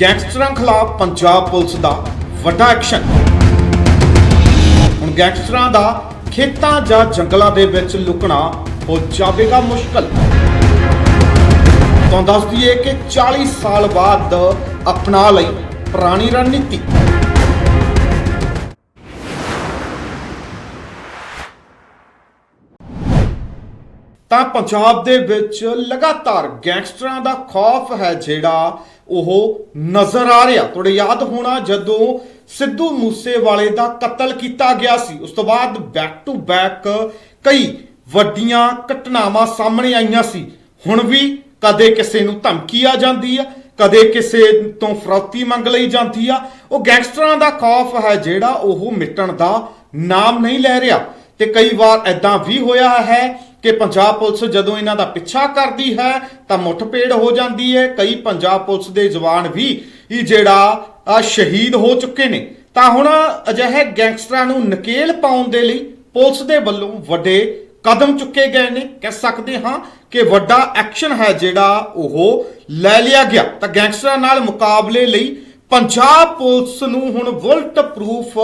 ਗੈਂਗਸਟਰਾਂ ਖਿਲਾਫ ਪੰਜਾਬ ਪੁਲਿਸ ਦਾ ਵੱਡਾ ਐਕਸ਼ਨ। ਹੁਣ ਗੈਂਗਸਟਰਾਂ ਦਾ ਖੇਤਾਂ ਜਾਂ ਜੰਗਲਾਂ ਦੇ ਵਿੱਚ ਲੁਕਣਾ ਹੋ ਜਾਵੇਗਾ ਮੁਸ਼ਕਲ। ਤਾਂ ਦੱਸ ਦਈਏ ਕਿ 40 ਸਾਲ ਬਾਅਦ ਅਪਣਾ ਲਈ ਪੁਰਾਣੀ ਰਣਨੀਤੀ। ਤਾਂ ਪੰਜਾਬ ਦੇ ਵਿੱਚ ਲਗਾਤਾਰ ਗੈਂਗਸਟਰਾਂ ਦਾ ਖੌਫ ਹੈ ਜਿਹੜਾ ਉਹ ਨਜ਼ਰ ਆ ਰਿਹਾ। ਤੁਹਾਡੇ ਯਾਦ ਹੋਣਾ ਜਦੋਂ ਸਿੱਧੂ ਮੂਸੇਵਾਲੇ ਦਾ ਕਤਲ ਕੀਤਾ ਗਿਆ ਸੀ, ਉਸ ਤੋਂ ਬਾਅਦ ਬੈਕ ਟੂ ਬੈਕ ਕਈ ਵੱਡੀਆਂ ਘਟਨਾਵਾਂ ਸਾਹਮਣੇ ਆਈਆਂ ਸੀ। ਹੁਣ ਵੀ ਕਦੇ ਕਿਸੇ ਨੂੰ ਧਮਕੀ ਆ ਜਾਂਦੀ ਆ, ਕਦੇ ਕਿਸੇ ਤੋਂ ਫਰੌਤੀ ਮੰਗ ਲਈ ਜਾਂਦੀ ਆ। ਉਹ ਗੈਂਗਸਟਰਾਂ ਦਾ ਖੌਫ ਹੈ ਜਿਹੜਾ ਉਹ ਮਿਟਣ ਦਾ ਨਾਮ ਨਹੀਂ ਲੈ ਰਿਹਾ। ਤੇ ਕਈ ਵਾਰ ਐਦਾਂ ਵੀ ਹੋਇਆ ਹੈ ਕਿ ਪੰਜਾਬ ਪੁਲਿਸ ਜਦੋਂ ਇਹਨਾਂ ਦਾ ਪਿੱਛਾ ਕਰਦੀ ਹੈ ਤਾਂ ਮੁੱਠਪੇੜ ਹੋ ਜਾਂਦੀ ਹੈ। ਕਈ ਪੰਜਾਬ ਪੁਲਿਸ ਦੇ ਜਵਾਨ ਵੀ ਇਹ ਜਿਹੜਾ ਸ਼ਹੀਦ ਹੋ ਚੁੱਕੇ ਨੇ। ਤਾਂ ਹੁਣ ਅਜਿਹੇ ਗੈਂਗਸਟਰਾਂ ਨੂੰ ਨਕੇਲ ਪਾਉਣ ਦੇ ਲਈ ਪੁਲਿਸ ਦੇ ਵੱਲੋਂ ਵੱਡੇ ਕਦਮ ਚੁੱਕੇ ਗਏ ਨੇ। ਕਹਿ ਸਕਦੇ ਹਾਂ ਕਿ ਵੱਡਾ ਐਕਸ਼ਨ ਹੈ ਜਿਹੜਾ ਉਹ ਲੈ ਲਿਆ ਗਿਆ। ਤਾਂ ਗੈਂਗਸਟਰਾਂ ਨਾਲ ਮੁਕਾਬਲੇ ਲਈ ਪੰਜਾਬ ਪੁਲਿਸ ਨੂੰ ਹੁਣ ਬੁਲਟ ਪ੍ਰੂਫ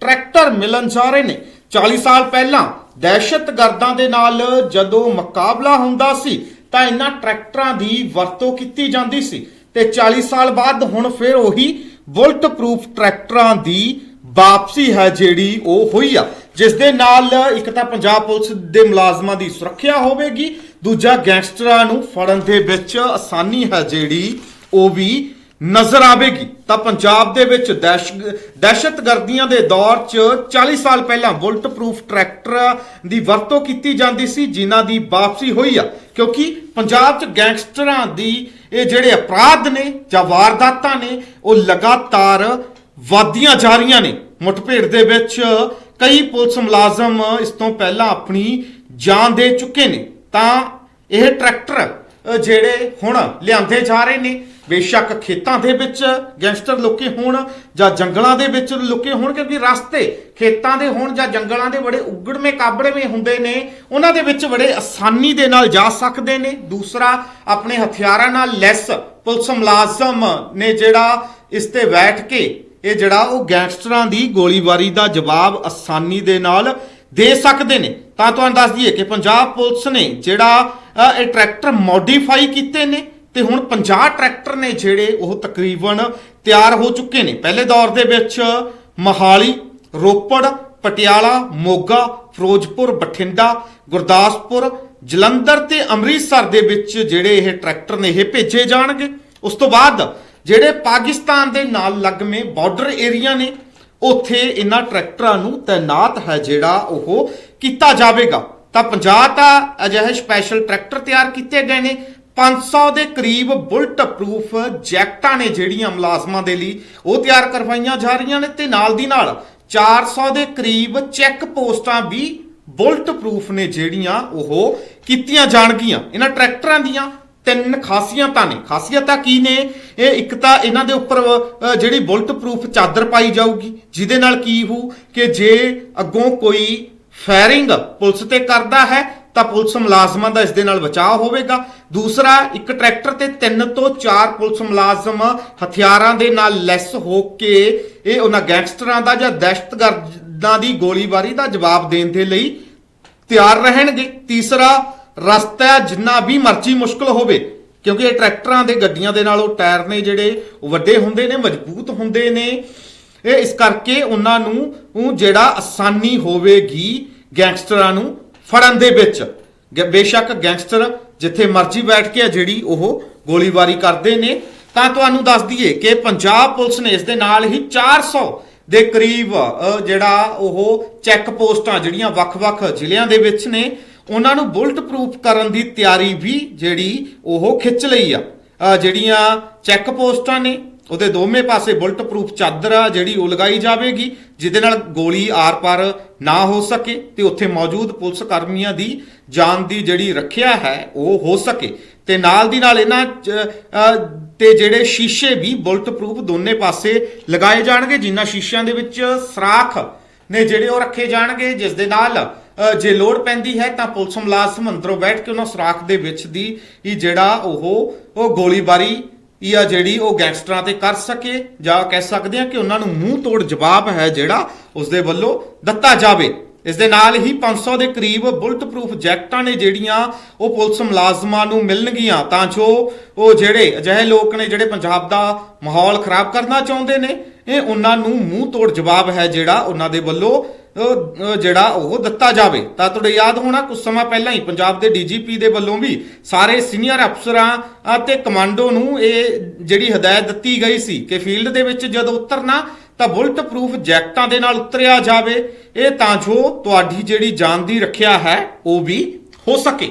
ਟਰੈਕਟਰ ਮਿਲਣ ਜਾ ਰਹੇ ਨੇ। 40 ਸਾਲ ਪਹਿਲਾਂ ਦਹਿਸ਼ਤਗਰਦਾਂ ਦੇ ਨਾਲ ਜਦੋਂ ਮੁਕਾਬਲਾ ਹੁੰਦਾ ਸੀ, ਤਾਂ ਇਹਨਾਂ ਟਰੈਕਟਰਾਂ ਦੀ ਵਰਤੋਂ ਕੀਤੀ ਜਾਂਦੀ ਸੀ ਤੇ 40 ਸਾਲ ਬਾਅਦ ਹੁਣ ਫਿਰ ਉਹੀ ਬੁਲਟ ਪ੍ਰੂਫ ਟਰੈਕਟਰਾਂ ਦੀ ਵਾਪਸੀ ਹੈ ਜਿਹੜੀ ਉਹ ਹੋਈ ਆ, ਜਿਸ ਦੇ ਨਾਲ ਇੱਕ ਤਾਂ ਪੰਜਾਬ ਪੁਲਿਸ ਦੇ ਮੁਲਾਜ਼ਮਾਂ ਦੀ ਸੁਰੱਖਿਆ ਹੋਵੇਗੀ, ਦੂਜਾ ਗੈਂਗਸਟਰਾਂ ਨੂੰ ਫੜਨ ਦੇ ਵਿੱਚ ਆਸਾਨੀ ਹੈ ਜਿਹੜੀ ਉਹ ਵੀ ਨਜ਼ਰ ਆਵੇਗੀ। ਤਾਂ ਪੰਜਾਬ ਦੇ ਵਿੱਚ ਦਹਿਸ਼ ਦਹਿਸ਼ਤਗਰਦੀਆਂ ਦੇ ਦੌਰ 'ਚ 40 ਸਾਲ ਪਹਿਲਾਂ ਬੁਲਟ ਪ੍ਰੂਫ ਟਰੈਕਟਰ ਦੀ ਵਰਤੋਂ ਕੀਤੀ ਜਾਂਦੀ ਸੀ, ਜਿਨ੍ਹਾਂ ਦੀ ਵਾਪਸੀ ਹੋਈ ਆ। ਕਿਉਂਕਿ ਪੰਜਾਬ 'ਚ ਗੈਂਗਸਟਰਾਂ ਦੀ ਇਹ ਜਿਹੜੇ ਅਪਰਾਧ ਨੇ ਜਾਂ ਵਾਰਦਾਤਾਂ ਨੇ, ਉਹ ਲਗਾਤਾਰ ਵਾਦੀਆਂ ਜਾ ਰਹੀਆਂ ਨੇ। ਮੁੱਠਭੇੜ ਦੇ ਵਿੱਚ ਕਈ ਪੁਲਿਸ ਮੁਲਾਜ਼ਮ ਇਸ ਤੋਂ ਪਹਿਲਾਂ ਆਪਣੀ ਜਾਨ ਦੇ ਚੁੱਕੇ ਨੇ। ਤਾਂ ਇਹ ਟਰੈਕਟਰ ਜਿਹੜੇ ਹੁਣ ਲਿਆਂਦੇ ਜਾ ਰਹੇ ਨੇ, ਬੇਸ਼ੱਕ ਖੇਤਾਂ ਦੇ ਵਿੱਚ ਗੈਂਗਸਟਰ ਲੁਕੇ ਹੋਣ ਜਾਂ ਜੰਗਲਾਂ ਦੇ ਵਿੱਚ ਲੁਕੇ ਹੋਣ, ਕਿਉਂਕਿ ਰਸਤੇ ਖੇਤਾਂ ਦੇ ਹੋਣ ਜਾਂ ਜੰਗਲਾਂ ਦੇ ਬੜੇ ਉਗੜਵੇਂ ਕਾਬੜਵੇਂ ਹੁੰਦੇ ਨੇ, ਉਹਨਾਂ ਦੇ ਵਿੱਚ ਬੜੇ ਆਸਾਨੀ ਦੇ ਨਾਲ ਜਾ ਸਕਦੇ ਨੇ। ਦੂਸਰਾ, ਆਪਣੇ ਹਥਿਆਰਾਂ ਨਾਲ ਲੈਸ ਪੁਲਿਸ ਮੁਲਾਜ਼ਮ ਨੇ ਜਿਹੜਾ ਇਸ ਤੇ ਬੈਠ ਕੇ ਇਹ ਜਿਹੜਾ ਉਹ ਗੈਂਗਸਟਰਾਂ ਦੀ ਗੋਲੀਬਾਰੀ ਦਾ ਜਵਾਬ ਆਸਾਨੀ ਦੇ ਨਾਲ ਦੇ ਸਕਦੇ ਨੇ। ਤਾਂ ਤੁਹਾਨੂੰ ਦੱਸ ਦਈਏ ਕਿ ਪੰਜਾਬ ਪੁਲਿਸ ਨੇ ਜਿਹੜਾ ਇਹ ਟਰੈਕਟਰ ਮੋਡੀਫਾਈ ਕੀਤੇ ਨੇ ਤੇ ਹੁਣ 50 ਟਰੈਕਟਰ ਨੇ ਜਿਹੜੇ ਉਹ ਤਕਰੀਬਨ ਤਿਆਰ ਹੋ ਚੁੱਕੇ ਨੇ। ਪਹਿਲੇ ਦੌਰ ਦੇ ਵਿੱਚ ਮਹਾਲੀ, ਰੋਪੜ, ਪਟਿਆਲਾ, ਮੋਗਾ, ਫਿਰੋਜ਼ਪੁਰ, ਬਠਿੰਡਾ, ਗੁਰਦਾਸਪੁਰ, ਜਲੰਧਰ ਤੇ ਅੰਮ੍ਰਿਤਸਰ ਦੇ ਵਿੱਚ ਜਿਹੜੇ ਇਹ ਟਰੈਕਟਰ ਨੇ, ਇਹ ਭੇਜੇ ਜਾਣਗੇ। ਉਸ ਤੋਂ ਬਾਅਦ ਜਿਹੜੇ ਪਾਕਿਸਤਾਨ ਦੇ ਨਾਲ ਲੱਗਵੇਂ ਬਾਰਡਰ ਏਰੀਆ ਨੇ, ਉੱਥੇ ਇਹਨਾਂ ਟਰੈਕਟਰਾਂ ਨੂੰ ਤਾਇਨਾਤ ਹੈ ਜਿਹੜਾ ਉਹ ਕੀਤਾ ਜਾਵੇਗਾ। ਤਾਂ 50 ਤਾਂ ਅਜਿਹੇ ਸਪੈਸ਼ਲ ਟਰੈਕਟਰ ਤਿਆਰ ਕੀਤੇ ਗਏ ਨੇ। 500 ਦੇ ਕਰੀਬ ਬੁਲਟ ਪ੍ਰੂਫ ਜੈਕਟਾਂ ਨੇ ਜਿਹੜੀਆਂ ਮੁਲਾਜ਼ਮਾਂ ਦੇ ਲਈ ਉਹ ਤਿਆਰ ਕਰਵਾਈਆਂ ਜਾ ਰਹੀਆਂ ਨੇ ਤੇ ਨਾਲ ਦੀ ਨਾਲ 400 ਦੇ ਕਰੀਬ ਚੈੱਕ ਪੋਸਟਾਂ ਵੀ ਬੁਲਟ ਪ੍ਰੂਫ ਨੇ ਜਿਹੜੀਆਂ ਉਹ ਕੀਤੀਆਂ ਜਾਣਗੀਆਂ। ਇਹਨਾਂ ਟਰੈਕਟਰਾਂ ਦੀਆਂ ਤਿੰਨ ਖਾਸੀਅਤਾਂ ਨੇ। ਖਾਸੀਅਤਾਂ ਕੀ ਨੇ? ਇਹ ਇੱਕ ਤਾਂ ਇਹਨਾਂ ਦੇ ਉੱਪਰ ਜਿਹੜੀ ਬੁਲਟ ਪ੍ਰੂਫ ਚਾਦਰ ਪਾਈ ਜਾਊਗੀ, ਜਿਹਦੇ ਨਾਲ ਕੀ ਹੋਊ ਕਿ ਜੇ ਅੱਗੋਂ ਕੋਈ ਫਾਇਰਿੰਗ ਪੁਲਿਸ ਤੇ ਕਰਦਾ ਹੈ, ਤਾਂ ਪੁਲਿਸ ਮੁਲਾਜ਼ਮਾਂ ਦਾ ਇਸ ਦੇ ਨਾਲ ਬਚਾਅ ਹੋਵੇਗਾ। ਦੂਸਰਾ, ਇੱਕ ਟਰੈਕਟਰ ਤੇ ਤਿੰਨ ਤੋਂ ਚਾਰ ਪੁਲਿਸ ਮੁਲਾਜ਼ਮ ਹਥਿਆਰਾਂ ਦੇ ਨਾਲ ਲੈਸ ਹੋ ਕੇ ਇਹ ਉਹਨਾਂ ਗੈਂਗਸਟਰਾਂ ਦਾ ਜਾਂ ਦਹਿਸ਼ਤਗਰਦਾਂ ਦੀ ਗੋਲੀਬਾਰੀ ਦਾ ਜਵਾਬ ਦੇਣ ਦੇ ਲਈ ਤਿਆਰ ਰਹਿਣਗੇ। ਤੀਸਰਾ, ਰਸਤਾ ਜਿੰਨਾ ਵੀ ਮਰਜ਼ੀ ਮੁਸ਼ਕਲ ਹੋਵੇ, ਕਿਉਂਕਿ ਇਹ ਟਰੈਕਟਰਾਂ ਦੇ ਗੱਡੀਆਂ ਦੇ ਨਾਲ ਉਹ ਟਾਇਰ ਨੇ ਜਿਹੜੇ, ਉਹ ਵੱਡੇ ਹੁੰਦੇ ਨੇ, ਮਜ਼ਬੂਤ ਹੁੰਦੇ ਨੇ। ਇਹ ਇਸ ਕਰਕੇ ਉਹਨਾਂ ਨੂੰ, ਉਹ ਜਿਹੜਾ ਆਸਾਨੀ ਹੋਵੇਗੀ ਗੈਂਗਸਟਰਾਂ ਨੂੰ ਫੜਨ ਦੇ ਵਿੱਚ। ਗ- ਬੇਸ਼ੱਕ ਗੈਂਗਸਟਰ ਜਿੱਥੇ ਮਰਜ਼ੀ ਬੈਠ ਕੇ ਆ, ਜਿਹੜੀ ਉਹ ਗੋਲੀਬਾਰੀ ਕਰਦੇ ਨੇ। ਤਾਂ ਤੁਹਾਨੂੰ ਦੱਸ ਦਈਏ ਕਿ ਪੰਜਾਬ ਪੁਲਿਸ ਨੇ ਇਸ ਦੇ ਨਾਲ ਹੀ 400 ਦੇ ਕਰੀਬ ਜਿਹੜਾ ਉਹ ਚੈੱਕ ਪੋਸਟਾਂ ਜਿਹੜੀਆਂ ਵੱਖ-ਵੱਖ ਜ਼ਿਲ੍ਹਿਆਂ ਦੇ ਵਿੱਚ ਨੇ, ਉਹਨਾਂ ਨੂੰ ਬੁਲਟ ਪ੍ਰੂਫ ਕਰਨ ਦੀ ਤਿਆਰੀ ਵੀ ਜਿਹੜੀ ਉਹ ਖਿੱਚ ਲਈ ਆ। ਜਿਹੜੀਆਂ ਚੈੱਕ ਪੋਸਟਾਂ ਨੇ ਉਹਦੇ ਦੋਵੇਂ ਪਾਸੇ ਬੁਲਟ ਪ੍ਰੂਫ ਚਾਦਰ ਆ ਜਿਹੜੀ ਉਹ ਲਗਾਈ ਜਾਵੇਗੀ, ਜਿਹਦੇ ਨਾਲ ਗੋਲੀ ਆਰ-ਪਾਰ ਨਾ ਹੋ ਸਕੇ ਤੇ ਉੱਥੇ ਮੌਜੂਦ ਪੁਲਿਸ ਕਰਮੀਆਂ ਦੀ ਜਾਨ ਦੀ ਜਿਹੜੀ ਰੱਖਿਆ ਹੈ, ਉਹ ਹੋ ਸਕੇ। ਤੇ ਨਾਲ ਦੀ ਨਾਲ ਇਹਨਾਂ ਤੇ ਜਿਹੜੇ ਸ਼ੀਸ਼ੇ ਵੀ ਬੁਲਟ ਪ੍ਰੂਫ ਦੋਨੇ ਪਾਸੇ ਲਗਾਏ ਜਾਣਗੇ, ਜਿਨ੍ਹਾਂ ਸ਼ੀਸ਼ਿਆਂ ਦੇ ਵਿੱਚ ਸਰਾਖ ਨੇ ਜਿਹੜੇ ਉਹ ਰੱਖੇ ਜਾਣਗੇ, ਜਿਸ ਦੇ ਨਾਲ ਜੇ ਲੋੜ ਪੈਂਦੀ ਹੈ ਤਾਂ ਪੁਲਿਸ ਮੁਲਾਜ਼ਮ ਅੰਦਰੋਂ ਬੈਠ ਕੇ ਉਹਨਾਂ ਸਰਾਖ ਦੇ ਵਿੱਚ ਦੀ ਹੀ ਜਿਹੜਾ ਉਹ ਉਹ ਗੋਲੀਬਾਰੀ ਇਹ ਆ ਜਿਹੜੀ ਉਹ ਗੈਂਗਸਟਰਾਂ ਤੇ ਕਰ ਸਕੇ ਜਾਂ ਕਹਿ ਸਕਦੇ ਆ ਕਿ ਉਹਨਾਂ ਨੂੰ ਮੂੰਹ ਤੋੜ ਜਵਾਬ ਹੈ ਜਿਹੜਾ ਉਸ ਦੇ ਵੱਲੋਂ ਦਿੱਤਾ ਜਾਵੇ। ਇਸ ਦੇ ਨਾਲ ਹੀ 500 ਦੇ ਕਰੀਬ ਬੁਲਟ ਪ੍ਰੂਫ ਜੈਕਟਾਂ ਨੇ ਜਿਹੜੀਆਂ ਉਹ ਪੁਲਿਸ ਮੁਲਾਜ਼ਮਾਂ ਨੂੰ ਮਿਲਣਗੀਆਂ, ਤਾਂ ਜੋ ਉਹ ਜਿਹੜੇ ਅਜਿਹੇ ਲੋਕ ਨੇ ਜਿਹੜੇ ਪੰਜਾਬ ਦਾ ਮਾਹੌਲ ਖਰਾਬ ਕਰਨਾ ਚਾਹੁੰਦੇ ਨੇ, ਇਹ ਉਹਨਾਂ ਨੂੰ ਮੂੰਹ ਤੋੜ ਜਵਾਬ ਹੈ ਜਿਹੜਾ ਉਹਨਾਂ ਦੇ ਵੱਲੋਂ ਜਿਹੜਾ ਉਹ ਦਿੱਤਾ ਜਾਵੇ। ਤਾਂ ਤੁਹਾਡੇ ਯਾਦ ਹੋਣਾ ਕੁਝ ਸਮਾਂ ਪਹਿਲਾਂ ਹੀ ਪੰਜਾਬ ਦੇ ਡੀਜੀਪੀ ਦੇ ਵੱਲੋਂ ਵੀ ਸਾਰੇ ਸੀਨੀਅਰ ਅਫਸਰਾਂ ਅਤੇ ਕਮਾਂਡੋ ਨੂੰ ਇਹ ਜਿਹੜੀ ਹਦਾਇਤ ਦਿੱਤੀ ਗਈ ਸੀ ਕਿ ਫੀਲਡ ਦੇ ਵਿੱਚ ਜਦੋਂ ਉਤਰਨਾ, ਤਾਂ ਬੁਲਟ ਪ੍ਰੂਫ ਜੈਕਟਾਂ ਦੇ ਨਾਲ ਉਤਰਿਆ ਜਾਵੇ। ਇਹ ਤਾਂ ਜੋ ਤੁਹਾਡੀ ਜਿਹੜੀ ਜਾਨ ਦੀ ਰੱਖਿਆ ਹੈ, ਉਹ ਵੀ ਹੋ ਸਕੇ।